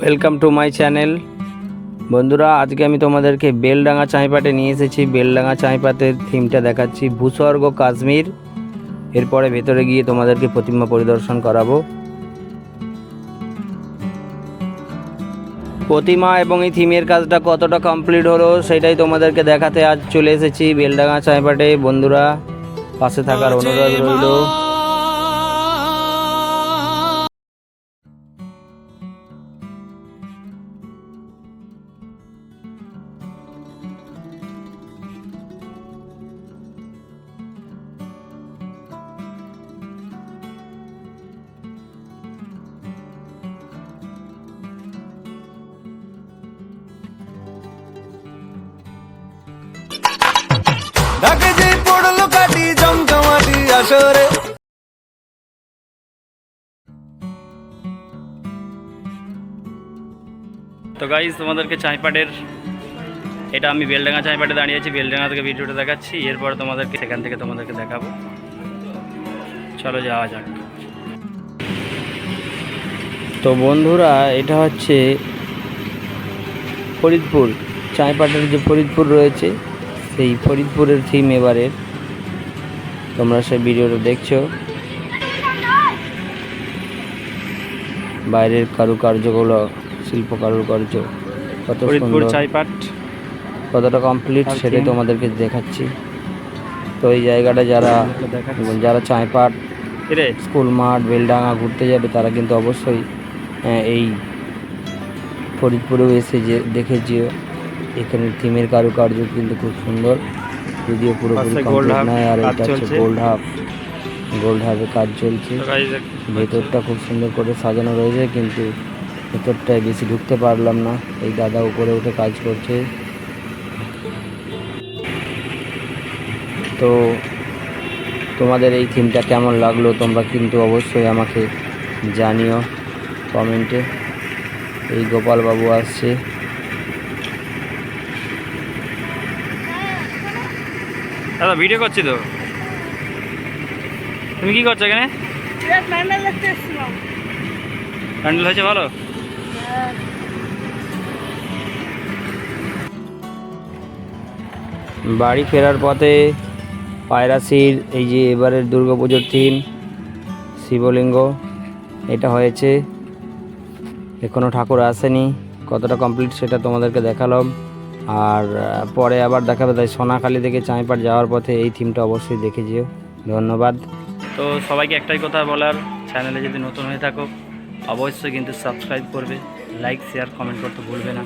Welcome to my channel বন্ধুরা আজকে আমি তোমাদেরকে বেলডাঙ্গা চাঁইপাটে নিয়ে এসেছি। বেলডাঙ্গা চাঁইপাতের থিমটা দেখাচ্ছি ভূস্বর্গ কাশ্মীর। এরপরে ভেতরে গিয়ে তোমাদেরকে প্রতিমা পরিদর্শন করাবো। প্রতিমা এবং এই থিমের কাজটা কতটা কমপ্লিট হলো সেটাই তোমাদেরকে দেখাতে আজ চলে এসেছি বেলডাঙ্গা চাঁইপাটে। বন্ধুরা পাশে থাকার অনুরোধ রইল। যে পড়ল কাটি আসরে। তো গাইজ তোমাদেরকে চাঁইপাটের, এটা আমি বেলডাঙ্গা চাঁইপাটে দাঁড়িয়ে আছি, বেলডাঙ্গা থেকে ভিডিওটা দেখাচ্ছি। এরপর তোমাদেরকে সেখান থেকে তোমাদেরকে দেখাবো। চলো যাওয়া যাক। তো বন্ধুরা, এটা হচ্ছে ফরিদপুর, চাঁইপাটের যে ফরিদপুর রয়েছে সেই ফরিদপুরের থিম এবারের তোমরা সেই ভিডিওটা দেখছ। বাইরের কারুকার্যগুলো শিল্প কারুকার্য কত সুন্দর। চাইপাট। কতটা কমপ্লিট সেটাই তোমাদেরকে দেখাচ্ছি। তো এই জায়গাটা যারা যারা চাঁইপাট স্কুল মাঠ বেলডাঙা ঘুরতে যাবে তারা কিন্তু অবশ্যই এই ফরিদপুরেও এসে যে দেখে যেও। এখানে থিমের কারুকার্য কিন্তু খুব সুন্দর। যদিও পুরোপুরি কমপ্লিট নয় আর এটা হচ্ছে গোল্ড হাফ গোল্ড হাফে কাজ চলছে। ভেতরটা খুব সুন্দর করে সাজানো রয়েছে কিন্তু ভেতরটায় বেশি ঢুকতে পারলাম না। এই দাদা উপরে উঠে কাজ করছে। তো তোমাদের এই থিমটা কেমন লাগল তোমরা কিন্তু অবশ্যই আমাকে জানিও কমেন্টে। এই গোপাল বাবু আসছে। দাদা ভিডিও করছি তো। তুমি কি করছ এখানে? প্যান্ডেল হয়েছে ভালো? বাড়ি ফেরার পথে পায়রাসির এই যে এবারের দুর্গাপুজোর থিম শিবলিঙ্গ এটা হয়েছে। এখনও ঠাকুর আসেনি। কতটা কমপ্লিট সেটা তোমাদেরকে দেখালাম। আর পরে আবার দেখাবে তাই সোনাখালি থেকে চাঁইপাট যাওয়ার পথে এই থিমটা অবশ্যই দেখে যেও। ধন্যবাদ। তো সবাইকে একটাই কথা বলার, চ্যানেলে যদি নতুন হয়ে থাকো, অবশ্যই কিন্তু সাবস্ক্রাইব করবে। লাইক, শেয়ার, কমেন্ট করতে ভুলবে না।